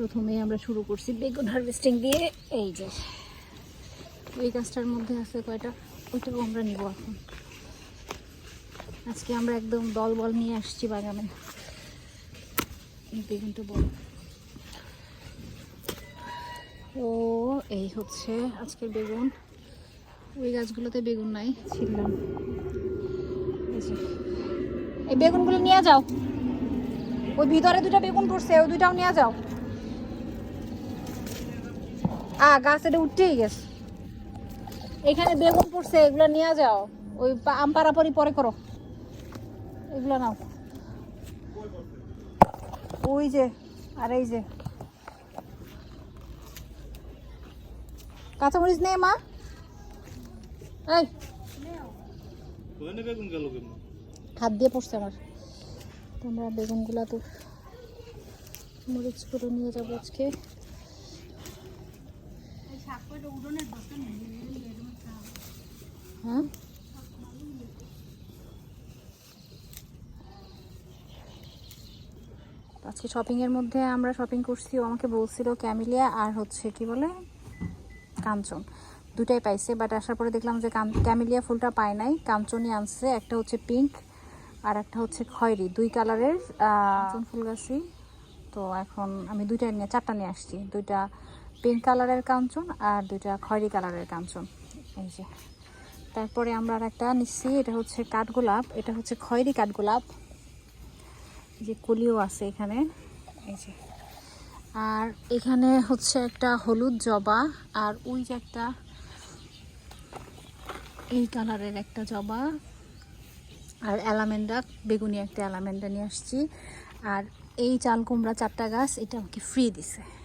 প্রথমে আমরা শুরু করছি বেগুন হারভেস্টিং দিয়ে। এই যে ওই গাছটার মধ্যে আছে কয়টা? ওইটাও আমরা নিব এখন। আজকে আমরা একদম দল বল নিয়ে আসছি বাগানে। বেগুনটা বল ও, এই হচ্ছে আজকের বেগুন। ওই গাছগুলোতে বেগুন নাই ছিলাম এই বেগুনগুলো নিয়ে যাও। ওই ভিতরে দুটা বেগুন পড়ছে, ওই দুটাও নিয়ে যাও। আ গাছ এটা উঠতেই গেছে। এখানে বেগুন পড়ছে, এগুলো নিয়ে যাও। ওই আম পারাপারি পরে করো। এগুলো নাও। ওই যে, আর এই যে। কাঁচামরিচ নেই মা। এই। হাত দিয়ে পড়ছে আমার। তোমরা বেগুনগুলা তো মরিচ করে নিয়ে যাব আজকে। হ্যাঁ আজকে শপিংয়ের মধ্যে আমরা শপিং করছি ও আমাকে বলছিল ক্যামিলিয়া আর হচ্ছে কি বলে? কাঞ্চন। দুটাই পাইছে বাট আসার পরে দেখলাম যে কাম- ক্যামিলিয়া ফুলটা পায় নাই। কাঞ্চনই আনছে একটা হচ্ছে পিঙ্ক আর একটা হচ্ছে খয়েরি দুই কালারের কাঞ্চন ফুল গাছি তো এখন আমি দুইটা নিয়ে চারটা নিয়ে আসছি। দুইটা পিঙ্ক কালারের কাঞ্চন আর দুইটা খয়েরি কালারের কাঞ্চন। এই যে। তারপরে আমরা আর একটা নিচ্ছি, এটা হচ্ছে কাঠগোলাপ এটা হচ্ছে খয়েরি কাঠগোলাপ যে কলিও আছে এখানে। এই যে। আর এখানে হচ্ছে একটা হলুদ জবা আর ওই যে একটা এই কালারের একটা জবা। আর অ্যালামেন্ডা, বেগুনি একটা অ্যালামেন্ডা নিয়ে আসছি। আর এই চাল কুমড়া চারটা গাছ, এটা আমাকে ফ্রি দিছে।